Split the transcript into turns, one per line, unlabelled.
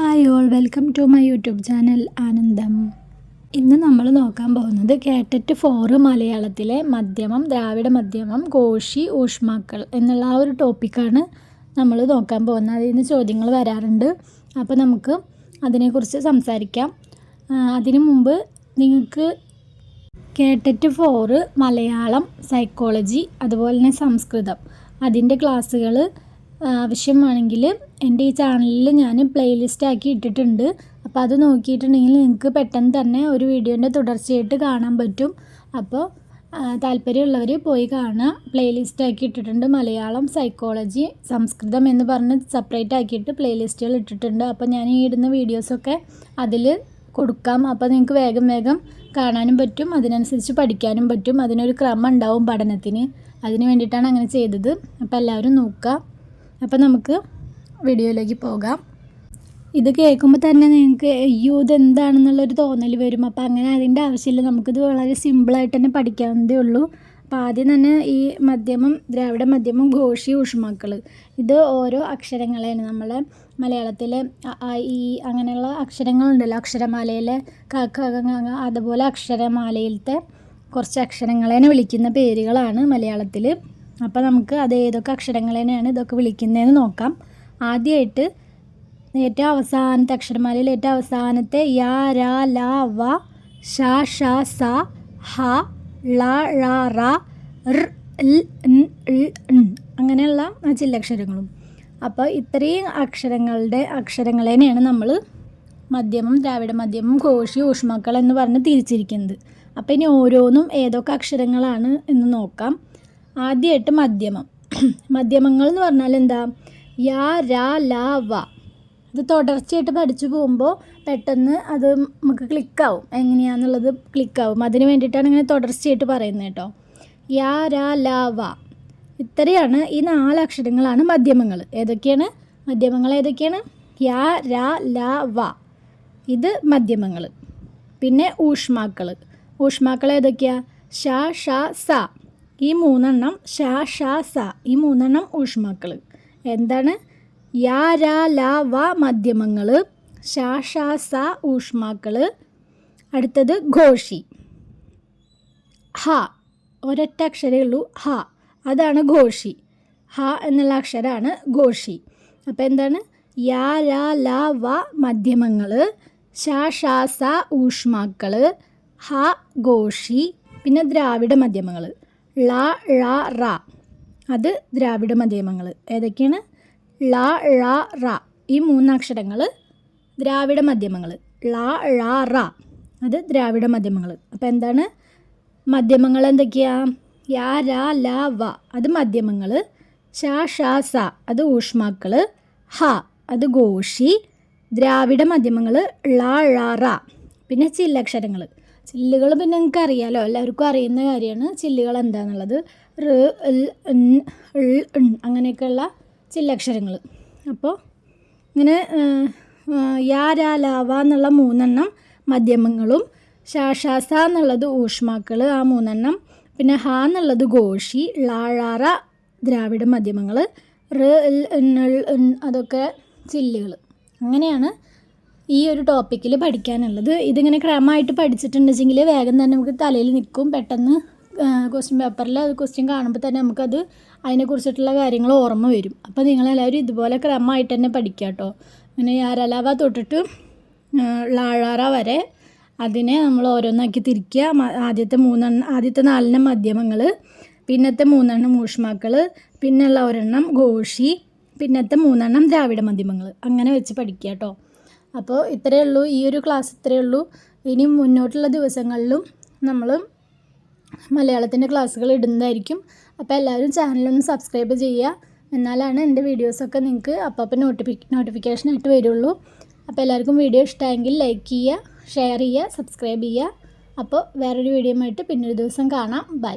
Hi all welcome to my YouTube channel Anandam. ഇന്ന് നമ്മൾ നോക്കാൻ പോകുന്നത് കേട്ടറ്റ് ഫോറ് മലയാളത്തിലെ മധ്യമം ദ്രാവിഡ മധ്യമം കോശി ഊഷ്മാക്കൾ എന്നുള്ള ആ ഒരു ടോപ്പിക്കാണ് നമ്മൾ നോക്കാൻ പോകുന്നത്. അതിൽ നിന്ന് ചോദ്യങ്ങൾ വരാറുണ്ട്. അപ്പോൾ നമുക്ക് അതിനെക്കുറിച്ച് സംസാരിക്കാം. അതിനു മുമ്പ് നിങ്ങൾക്ക് കേട്ടറ്റ് ഫോറ് മലയാളം സൈക്കോളജി അതുപോലെ തന്നെ സംസ്കൃതം അതിന്റെ ക്ലാസ്സുകൾ ആവശ്യമാണെങ്കിൽ എന്റെ ഈ ചാനലിൽ ഞാൻ പ്ലേലിസ്റ്റ് ആക്കി ഇട്ടിട്ടുണ്ട്. അപ്പോൾ അത് നോക്കിയിട്ടുണ്ടെങ്കിൽ നിങ്ങൾക്ക് പെട്ടെന്ന് തന്നെ ഒരു വീഡിയോന്റെ തുടർച്ചയായിട്ട് കാണാൻ പറ്റും. അപ്പോൾ താല്പര്യമുള്ളവർ പോയി കാണുക. പ്ലേലിസ്റ്റ് ആക്കി ഇട്ടിട്ടുണ്ട്. മലയാളം സൈക്കോളജി സംസ്കൃതം എന്ന് പറഞ്ഞ് സെപ്പറേറ്റ് ആക്കിയിട്ട് പ്ലേലിസ്റ്റുകൾ ഇട്ടിട്ടുണ്ട്. അപ്പോൾ ഞാൻ ഈ ഇടുന്ന വീഡിയോസൊക്കെ അതിൽ കൊടുക്കാം. അപ്പോൾ നിങ്ങൾക്ക് വേഗം വേഗം കാണാനും പറ്റും. അതിനനുസരിച്ച് പഠിക്കാനും പറ്റും. അതിനൊരു ക്രമം ഉണ്ടാവും പഠനത്തിന്. അതിന് വേണ്ടിയിട്ടാണ് അങ്ങനെ ചെയ്തത്. അപ്പോൾ എല്ലാവരും നോക്കുക. അപ്പോൾ നമുക്ക് വീഡിയോയിലേക്ക് പോകാം. ഇത് കേൾക്കുമ്പോൾ തന്നെ നിങ്ങൾക്ക് അയ്യോ ഇതെന്താണെന്നുള്ളൊരു തോന്നൽ വരും. അപ്പോൾ അങ്ങനെ അതിന്റെ ആവശ്യമില്ല. നമുക്കിത് വളരെ സിമ്പിളായിട്ട് തന്നെ പഠിക്കാവുന്നതേ ഉള്ളൂ. അപ്പോൾ ആദ്യം തന്നെ ഈ മധ്യമം ദ്രാവിഡ മധ്യമം ഘോഷി ഊഷ്മാക്കൾ ഇത് ഓരോ അക്ഷരങ്ങളെയാണ്. നമ്മളെ മലയാളത്തിലെ ഈ അങ്ങനെയുള്ള അക്ഷരങ്ങളുണ്ടല്ലോ. അക്ഷരമാലയിലെ ക ഗ ങ ങ അതുപോലെ അക്ഷരമാലയിലത്തെ കുറച്ച് അക്ഷരങ്ങളെനെ വിളിക്കുന്ന പേരുകളാണ് മലയാളത്തിൽ അപ്പോൾ നമുക്ക് അത് ഏതൊക്കെ അക്ഷരങ്ങളെയാണ് ഇതൊക്കെ വിളിക്കുന്നതെന്ന് നോക്കാം. ആദ്യമായിട്ട് ഏറ്റവും അവസാനത്തെ അക്ഷരമാലയിൽ ഏറ്റവും അവസാനത്തെ യാ രാ ല വ ഷ ഷ സ ഹ ള ഴ റ അങ്ങനെയുള്ള ചില്ലക്ഷരങ്ങളും അപ്പോൾ ഇത്രയും അക്ഷരങ്ങളുടെ അക്ഷരങ്ങളെയാണ് നമ്മൾ മധ്യമം ദ്രാവിഡ മധ്യമം കോശി ഊഷ്മാക്കൾ എന്ന് പറഞ്ഞ് തിരിച്ചിരിക്കുന്നത്. അപ്പോൾ ഇനി ഓരോന്നും ഏതൊക്കെ അക്ഷരങ്ങളാണ് എന്ന് നോക്കാം. ആദ്യമായിട്ട് മധ്യമം. മധ്യമങ്ങൾ എന്ന് പറഞ്ഞാൽ എന്താ? യാ രാ ല വ. ഇത് തുടർച്ചയായിട്ട് പഠിച്ചു പോകുമ്പോൾ പെട്ടെന്ന് അത് നമുക്ക് ക്ലിക്കാവും. എങ്ങനെയാണെന്നുള്ളത് ക്ലിക്കാവും. അതിന് വേണ്ടിയിട്ടാണ് ഇങ്ങനെ തുടർച്ചയായിട്ട് പറയുന്നത് കേട്ടോ. യാ രാ ല വ. ഇത്രയാണ് ഈ നാല് അക്ഷരങ്ങളാണ് മധ്യമങ്ങൾ. ഏതൊക്കെയാണ്? മധ്യമങ്ങൾ ഏതൊക്കെയാണ്? യാ രാ ല വ. ഇത് മധ്യമങ്ങൾ. പിന്നെ ഊഷ്മാക്കൾ. ഊഷ്മാക്കൾ ഏതൊക്കെയാണ് ഷ ഷ സ. ഈ മൂന്നെണ്ണം ഷാ ഷാ സ ഈ മൂന്നെണ്ണം ഊഷ്മാക്കൾ എന്താണ്? യാ രാ ല വ മധ്യമങ്ങൾ ഷാ ഷാ സ ഊഷ്മാക്കൾ അടുത്തത് ഘോഷി. ഹ ഒരൊറ്റ അക്ഷരമേ ഉള്ളൂ. ഹ അതാണ് ഘോഷി. ഹ എന്നുള്ള അക്ഷരമാണ് ഘോഷി. അപ്പോൾ എന്താണ്? യാ രാ ല വ മധ്യമങ്ങൾ ഷാ ഷാ സ ഊഷ്മാക്കൾ ഹ ഘോഷി. പിന്നെ ദ്രാവിഡ മധ്യമങ്ങൾ ള ഴ റ. അത് ദ്രാവിഡ മധ്യമങ്ങൾ ഏതൊക്കെയാണ്? ള ഴ റ. ഈ മൂന്നക്ഷരങ്ങൾ ദ്രാവിഡ മധ്യമങ്ങൾ ള ഴ റ. അത് ദ്രാവിഡ മധ്യമങ്ങൾ അപ്പോൾ എന്താണ്? മധ്യമങ്ങൾ എന്തൊക്കെയാ? യാ ര ല വ. അത് മധ്യമങ്ങൾ ഷ ഷ സ. അത് ഊഷ്മാക്കൾ ഹ. അത് ഘോഷി ദ്രാവിഡ മധ്യമങ്ങൾ ള ഴ റ. പിന്നെ ചില്ലക്ഷരങ്ങൾ ചില്ലുകൾ പിന്നെ നിങ്ങൾക്ക് അറിയാലോ എല്ലാവർക്കും അറിയുന്ന കാര്യമാണ് ചില്ലുകൾ എന്താണെന്നുള്ളത് റ് അങ്ങനെയൊക്കെയുള്ള ചില്ലക്ഷരങ്ങൾ അപ്പോൾ ഇങ്ങനെ യാ ലാവ എന്നുള്ള മൂന്നെണ്ണം മധ്യമങ്ങളും ഷാഷാസ എന്നുള്ളത് ഊഷ്മാക്കൾ ആ മൂന്നെണ്ണം പിന്നെ ഹ എന്നുള്ളത് ഘോഷി ളാഴാറ ദ്രാവിഡ മധ്യമങ്ങൾ റ് അതൊക്കെ ചില്ലുകൾ അങ്ങനെയാണ് ഈ ഒരു ടോപ്പിക്കിൽ പഠിക്കാനുള്ളത്. ഇതിങ്ങനെ ക്രമമായിട്ട് പഠിച്ചിട്ടുണ്ടെങ്കിൽ വേഗം തന്നെ നമുക്ക് തലയിൽ നിൽക്കും. പെട്ടെന്ന് ക്വസ്റ്റ്യൻ പേപ്പറിൽ അത് ക്വസ്റ്റ്യൻ കാണുമ്പോൾ തന്നെ നമുക്കത് അതിനെക്കുറിച്ചിട്ടുള്ള കാര്യങ്ങൾ ഓർമ്മ വരും. അപ്പോൾ നിങ്ങളെല്ലാവരും ഇതുപോലെ ക്രമമായിട്ട് തന്നെ പഠിക്കുക കേട്ടോ. അങ്ങനെ യാരലാവ തൊട്ടിട്ട് ആ, ളാഴാറ വരെ അതിനെ നമ്മൾ ഓരോന്നാക്കി തിരിക്കുക. ആദ്യത്തെ മൂന്നെണ്ണം ആദ്യത്തെ നാലെണ്ണം മധ്യമങ്ങൾ പിന്നത്തെ മൂന്നെണ്ണം ഊഷ്മാക്കൾ പിന്നെയുള്ള ഒരെണ്ണം ഘോഷി പിന്നത്തെ മൂന്നെണ്ണം ദ്രാവിഡ മധ്യമങ്ങൾ അങ്ങനെ വെച്ച് പഠിക്കുക കേട്ടോ. അപ്പോൾ ഇത്രയേ ഉള്ളൂ. ഈ ഒരു ക്ലാസ് ഇത്രയേ ഉള്ളൂ. ഇനി മുന്നോട്ടുള്ള ദിവസങ്ങളിലും നമ്മൾ മലയാളത്തിന്റെ ക്ലാസ്സുകൾ ഇടുന്നതായിരിക്കും. അപ്പോൾ എല്ലാവരും ചാനലൊന്ന് സബ്സ്ക്രൈബ് ചെയ്യുക. എന്നാലാണ് എന്റെ വീഡിയോസൊക്കെ നിങ്ങൾക്ക് അപ്പോൾ നോട്ടിഫി നോട്ടിഫിക്കേഷനായിട്ട് വരുള്ളൂ. അപ്പോൾ എല്ലാവർക്കും വീഡിയോ ഇഷ്ടമായെങ്കിൽ ലൈക്ക് ചെയ്യുക ഷെയർ ചെയ്യുക സബ്സ്ക്രൈബ് ചെയ്യുക. അപ്പോൾ വേറൊരു വീഡിയോ ആയിട്ട് പിന്നൊരു ദിവസം കാണാം. ബൈ